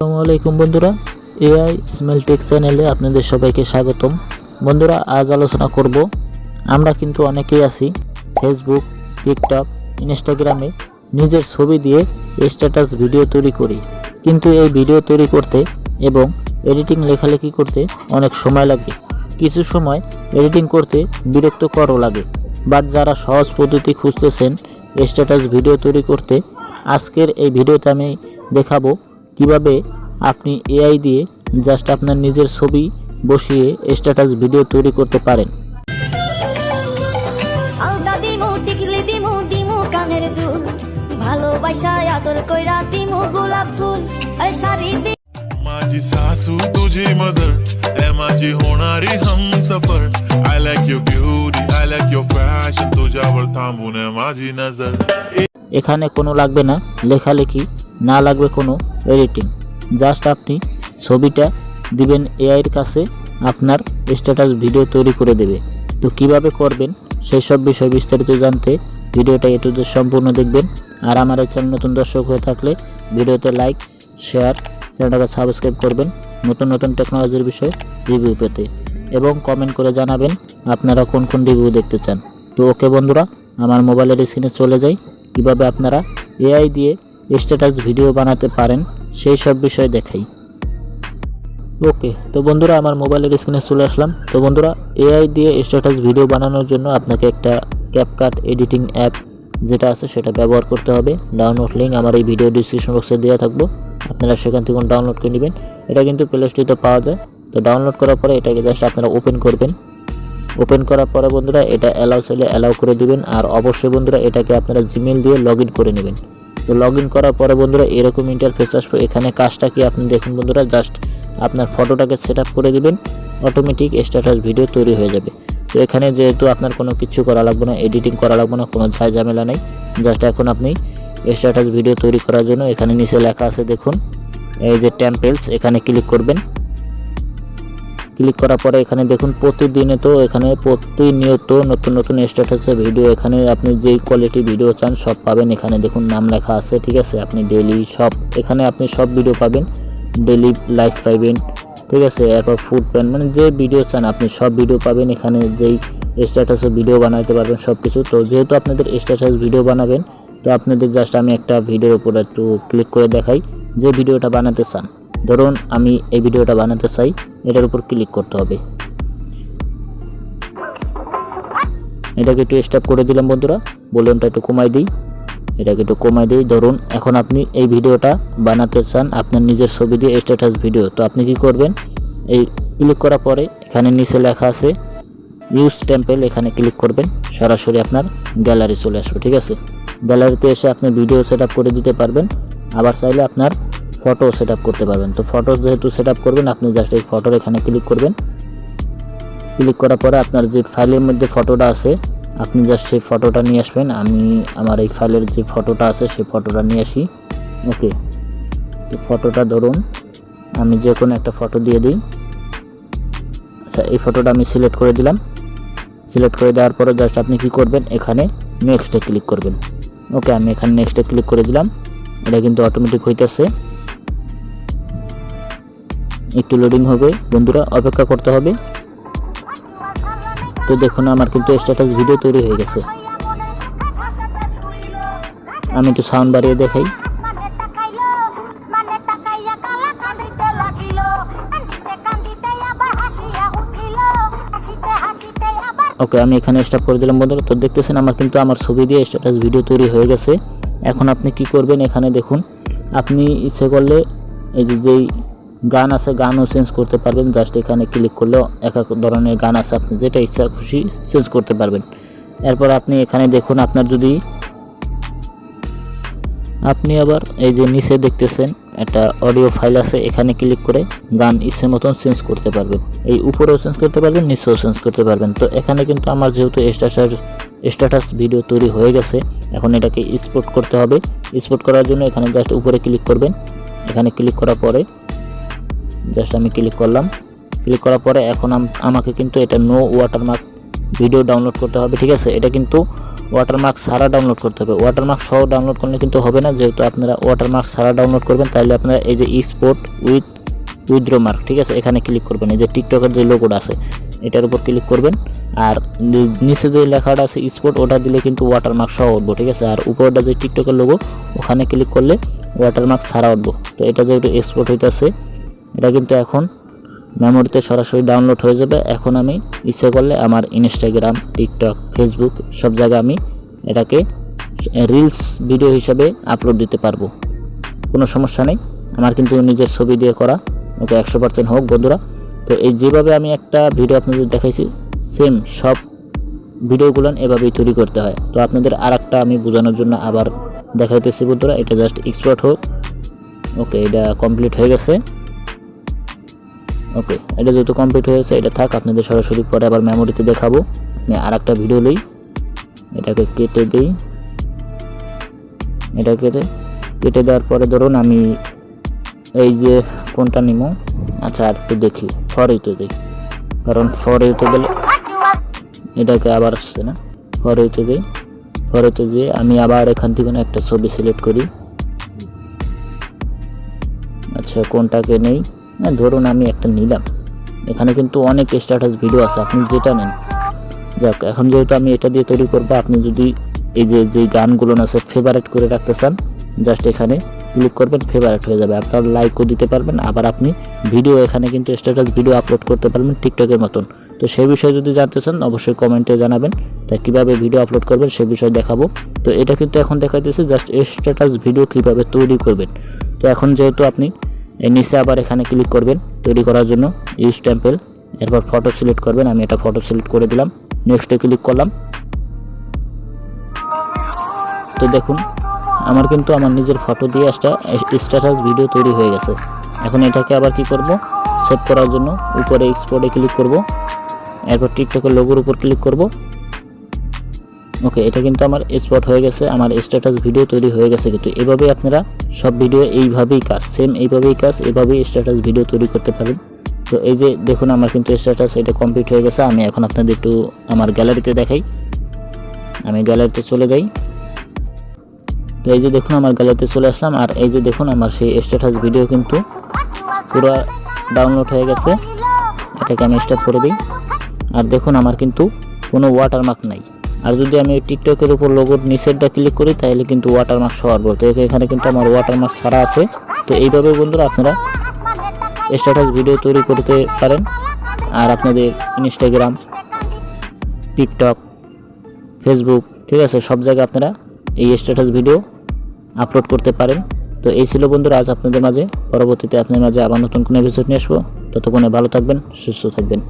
আসসালামু আলাইকুম বন্ধুরা, এআই স্মেল টেক চ্যানেলে আপনাদের সবাইকে স্বাগতম। বন্ধুরা, আজ আলোচনা করব, আমরা কিন্তু অনেকেই আছি ফেসবুক টিকটক ইনস্টাগ্রামে নিজের ছবি দিয়ে স্ট্যাটাস ভিডিও তৈরি করি। কিন্তু এই ভিডিও তৈরি করতে এবং এডিটিং লেখালেখি করতে অনেক সময় লাগে। কিছু সময় এডিটিং করতে বিরক্তকরও লাগে। বাট যারা সহজ পদ্ধতি খুঁজতেছেন স্ট্যাটাস ভিডিও তৈরি করতে, আজকের এই ভিডিওতে আমি দেখাবো কিভাবে আপনি এআই দিয়ে জাস্ট আপনার নিজের ছবি বসিয়ে স্ট্যাটাস ভিডিও তৈরি করতে পারেন আলতা দিমু টিকলি দিমু দিমু কানের দুল ভালোবাসা আদর কইরা দিমু গোলাপ ফুল আরে শাড়ি দি माझी सासू तुझी मदर ए माझी होणारी हम सफर I like your beauty I like your fashion तुझ्यावर थांबून आहे माझी नजर এখানে কোনো লাগবে না লেখালেখি না লাগবে কোনো এডিটিং। জাস্ট আপনি ছবিটা দিবেন এআইয়ের কাছে, আপনার স্ট্যাটাস ভিডিও তৈরি করে দেবে। তো কীভাবে করবেন সেই সব বিষয় বিস্তারিত জানতে ভিডিওটা এটু সম্পূর্ণ দেখবেন। আর আমার এই চ্যানেল নতুন দর্শক হয়ে থাকলে ভিডিওতে লাইক, শেয়ার, চ্যানেলটাকে সাবস্ক্রাইব করবেন নতুন নতুন টেকনোলজির বিষয়ে রিভিউ পেতে। এবং কমেন্ট করে জানাবেন আপনারা কোন কোন রিভিউ দেখতে চান। তো ওকে বন্ধুরা, আমার মোবাইলের স্ক্রিনে চলে যাই। কীভাবে আপনারা এআই দিয়ে স্ট্যাটাস ভিডিও বানাতে পারেন সেই সব বিষয় দেখাই। ওকে তো বন্ধুরা, আমার মোবাইলের স্ক্রিনে চলে আসলাম। তো বন্ধুরা এআই দিয়ে স্ট্যাটাস ভিডিও বানানোর জন্য আপনাকে একটা ক্যাপকাট এডিটিং অ্যাপ যেটা আছে, সেটা ব্যবহার করতে হবে। ডাউনলোড লিঙ্ক আমার এই ভিডিও ডিসক্রিপশন বক্সে দেওয়া থাকব আপনারা সেখান থেকে ডাউনলোড করে নেবেন। এটা কিন্তু প্লে স্টোরিতে পাওয়া যায়। তো ডাউনলোড করার পরে এটাকে জাস্ট আপনারা ওপেন করবেন। ওপেন করার পরে বন্ধুরা, এটা অ্যালাউ চাইলে অ্যালাউ করে দিবেন। আর অবশ্যই বন্ধুরা, এটাকে আপনারা জিমেল দিয়ে লগ করে নেবেন। তো লগ করার পরে বন্ধুরা এরকম ইন্টারফেস আসবে। এখানে কাজটা কি আপনি দেখুন বন্ধুরা জাস্ট আপনার ফটোটাকে সেট করে দিবেন অটোমেটিক স্ট্যাটাস ভিডিও তৈরি হয়ে যাবে। তো এখানে যেহেতু আপনার কোনো কিছু করা লাগবে না এডিটিং করা লাগবে না, কোনো ঝাই ঝামেলা নেই জাস্ট এখন আপনি স্ট্যাটাস ভিডিও তৈরি করার জন্য এখানে নিচে লেখা আছে দেখুন, এই যে টেম্পেলস এখানে ক্লিক করবেন। ক্লিক করার পরে এখানে দেখুন প্রতিদিনে তো এখানে প্রতিনিয়ত নতুন নতুন স্ট্যাটাসের ভিডিও এখানে আপনি যেই কোয়ালিটি ভিডিও চান সব পাবেন। এখানে দেখুন নাম লেখা আছে, ঠিক আছে? আপনি ডেলি সব, এখানে আপনি সব ভিডিও পাবেন। ডেলি লাইফ পাইবেন ঠিক আছে? এরপর ফুড প্যান মানে যে ভিডিও চান আপনি সব ভিডিও পাবেন। এখানে যেই স্ট্যাটাসে ভিডিও বানাতে পারবেন সব কিছু তো যেহেতু আপনাদের স্ট্যাটাস ভিডিও বানাবেন, তো আপনাদের জাস্ট আমি একটা ভিডিওর উপর একটু ক্লিক করে দেখাই যে ভিডিওটা বানাতে চান। ধরুন আমি এই ভিডিওটা বানাতে চাই। এটার উপর ক্লিক করতে হবে। এটাকে একটু স্টপ করে দিলাম বন্ধুরা। ভলিউমটা একটু কমাই দিই। এটাকে একটু কমাই দিই। ধরুন, এখন আপনি এই ভিডিওটা বানাতে চান আপনার নিজের ছবি দিয়ে স্ট্যাটাস ভিডিও তো আপনি কি করবেন? এই ক্লিক করার পরে এখানে নিচে লেখা আছে ইউজ টেম্পেল এখানে ক্লিক করবেন। সরাসরি আপনার গ্যালারি চলে আসবে, ঠিক আছে? গ্যালারিতে এসে আপনি ভিডিও সেট করে দিতে পারবেন। আবার চাইলে আপনার ফটো সেট করতে পারবেন। তো ফটো যেহেতু সেট করবেন, আপনি জাস্ট এই ফটোর এখানে ক্লিক করবেন। ক্লিক করার পরে আপনার যে ফাইলের মধ্যে ফটোটা আছে, আপনি জাস্ট সেই ফটোটা নিয়ে আসবেন। আমি আমার এই ফাইলের যে ফটোটা আছে, সেই ফটোটা নিয়ে আসি। ওকে তো ফটোটা ধরুন, আমি যে কোনো একটা ফটো দিয়ে দিই। আচ্ছা এই ফটোটা আমি সিলেক্ট করে দিলাম। সিলেক্ট করে দেওয়ার পরে জাস্ট আপনি কি করবেন, এখানে নেক্সটে ক্লিক করবেন। ওকে আমি এখানে নেক্সটে ক্লিক করে দিলাম। এটা কিন্তু অটোমেটিক হইতেছে। একটু লোডিং হবে। বন্ধুরা, অপেক্ষা করতে হবে। তো দেখুন, আমার কিন্তু স্ট্যাটাস ভিডিও তৈরি হয়ে গেছে। আমি একটু সাউন্ড বাড়িয়ে দেখাই। ওকে আমি এখানে স্টপ করে দিলাম বন্ধুরা। তো দেখতেছেন, আমার কিন্তু আমার ছবি দিয়ে স্ট্যাটাস ভিডিও তৈরি হয়ে গেছে। এখন আপনি কি করবেন? এখানে দেখুন, আপনি ইচ্ছে করলে এই যে যেই গান আছে, গানও চেঞ্জ করতে পারবেন। জাস্ট এখানে ক্লিক করলেও এক এক ধরনের গান আছে। আপনি যেটা ইচ্ছা খুশি চেঞ্জ করতে পারবেন। এরপর আপনি এখানে দেখুন, আপনার যদি আপনি আবার এই যে নিচে দেখতেছেন, একটা অডিও ফাইল আছে, এখানে ক্লিক করে গান ইচ্ছে মতন চেঞ্জ করতে পারবেন। এই উপরেও চেঞ্জ করতে পারবেন, নিচেও চেঞ্জ করতে পারবেন। তো এখানে কিন্তু আমার যেহেতু স্ট্যাটাস স্ট্যাটাস ভিডিও তৈরি হয়ে গেছে, এখন এটাকে স্পোর্ট করতে হবে। স্পোর্ট করার জন্য এখানে জাস্ট উপরে ক্লিক করবেন। এখানে ক্লিক করার পরে জাস্ট আমি ক্লিক করলাম। ক্লিক করার পরে এখন আম- আমাকে কিন্তু এটা নো ওয়াটারমার্ক ভিডিও ডাউনলোড করতে হবে, ঠিক আছে? এটা কিন্তু ওয়াটারমার্ক ছাড়া ডাউনলোড করতে হবে। ওয়াটারমার্ক সহ ডাউনলোড করলে কিন্তু হবে না, যেহেতু আপনারা ওয়াটারমার্ক ছাড়া ডাউনলোড করবেন তাহলে আপনারা এই যে স্পোর্ট উইথ উইথড্রো মার্ক ঠিক আছে? এখানে ক্লিক করবেন। এই যে টিকটকের যে লোগোটা আছে, এটার উপর ক্লিক করবেন। আর নিচে যে লেখাটা আছে স্পোর্ট ওটা দিলে কিন্তু ওয়াটারমার্ক সহ উঠবো, ঠিক আছে? আর উপরটা যে টিকটকের লোগো ওখানে ক্লিক করলে ওয়াটারমার্ক ছাড়া উঠবো। তো এটা যেহেতু এক্সপোর্ট হইতেছে এটা কিন্তু এখন মেমোরিতে সরাসরি ডাউনলোড হয়ে যাবে। এখন আমি ইচ্ছে করলে আমার ইনস্টাগ্রাম টিকটক ফেসবুক সব জায়গায় আমি এটাকে রিলস ভিডিও হিসাবে আপলোড দিতে পারব। কোনো সমস্যা নেই। আমার কিন্তু নিজের ছবি দিয়ে করা, ওকে একশো পার্সেন্ট হোক বন্ধুরা। তো এই যেভাবে আমি একটা ভিডিও আপনাদের দেখাইছি সেম সব ভিডিওগুলো এভাবেই তৈরি করতে হয়। তো আপনাদের আর আমি বোঝানোর জন্য আবার দেখাইতেছি বন্ধুরা, এটা জাস্ট এক্সপোর্ট হোক। ওকে, এটা কমপ্লিট হয়ে গেছে। ওকে, এটা যেহেতু কমপ্লিট হয়েছে এটা থাক, আপনাদের সরাসরি পরে আবার মেমোরিতে দেখাবো। আমি আর একটা ভিডিও লই। এটাকে কেটে দিই। এটা কেটে কেটে দেওয়ার পরে ধরুন আমি এই যে কোনটা নিমো আচ্ছা আর একটু দেখি। ফর ইউতে যাই কারণ ফর ইউতে গেলে এটাকে আবার আসছে না। ফর ইউতে যাই ফর ইউতে যেয়ে আমি আবার এখান থেকে একটা ছবি সিলেক্ট করি। আচ্ছা কোনটাকে নেই? ধরুন আমি একটা নিলাম। এখানে কিন্তু অনেক স্ট্যাটাস ভিডিও আছে, আপনি যেটা নেন। যাক, এখন যেহেতু আমি এটা দিয়ে তৈরি করব, আপনি যদি এই যে যে গানগুলো আছে ফেভারেট করে রাখতে চান জাস্ট এখানে ক্লিক করবেন ফেভারেট হয়ে যাবে। আপনার লাইকও দিতে পারবেন, আবার আপনি ভিডিও এখানে কিন্তু স্ট্যাটাস ভিডিও আপলোড করতে পারবেন টিকটকের মতন। তো সেই বিষয়ে যদি জানতে চান, অবশ্যই কমেন্টে জানাবেন। তা কীভাবে ভিডিও আপলোড করবেন, সে বিষয়ে দেখাবো। তো এটা কিন্তু এখন দেখাইতেছে জাস্ট স্ট্যাটাস ভিডিও কীভাবে তৈরি করবেন। তো এখন যেহেতু আপনি এর নিচে আবার এখানে ক্লিক করবেন, তৈরি করার জন্য ইউজ টেম্পেল এরপর ফটো সিলেক্ট করবেন, আমি এটা ফটো সিলেক্ট করে দিলাম নেক্সটে ক্লিক করলাম। তো দেখুন, আমার কিন্তু আমার নিজের ফটো দিয়ে একটা স্ট্যাটাস ভিডিও তৈরি হয়ে গেছে। এখন এটাকে আবার কি করব সেভ করার জন্য উপরে এক্সপোর্টে ক্লিক করব, এরপর টিকটকের লোগোর উপর ক্লিক করব। ওকে এটা কিন্তু আমার এক্সপোর্ট হয়ে গেছে, আমার স্ট্যাটাস ভিডিও তৈরি হয়ে গেছে কিন্তু এভাবে আপনারা সব ভিডিও এইভাবেই কাজ সেম এইভাবেই কাজ, এভাবেই স্ট্যাটাস ভিডিও তৈরি করতে পারেন। তো এই যে দেখুন আমার কিন্তু স্ট্যাটাস এটা কমপ্লিট হয়ে গেছে। আমি এখন আপনাদের একটু আমার গ্যালারিতে দেখাই। আমি গ্যালারিতে চলে যাই। তো এই যে দেখুন আমার গ্যালারিতে চলে আসলাম। আর এই যে দেখুন আমার সেই স্ট্যাটাস ভিডিও কিন্তু পুরো ডাউনলোড হয়ে গেছে। এটাকে আমি স্টার্ট করে দিই। আর দেখুন আমার কিন্তু কোনো ওয়াটারমার্ক নাই। আর যদি আমি টিকটকের উপর লোগোর নিচেরটা ক্লিক করি, তাহলে কিন্তু ওয়াটারমার্ক সবার তো এখানে কিন্তু আমার ওয়াটারমার্ক ছাড়া আছে। তো এইভাবে বন্ধুরা আপনারা স্ট্যাটাস ভিডিও তৈরি করতে পারেন। আর আপনাদের ইনস্টাগ্রাম টিকটক ফেসবুক ঠিক আছে, সব জায়গায় আপনারা এই স্ট্যাটাস ভিডিও আপলোড করতে পারেন। তো এই ছিল বন্ধুরা আজ আপনাদের মাঝে। পরবর্তীতে আপনাদের মাঝে আবার নতুন কোনো এপিসোড নিয়ে আসব। ততক্ষণে ভালো থাকবেন, সুস্থ থাকবেন।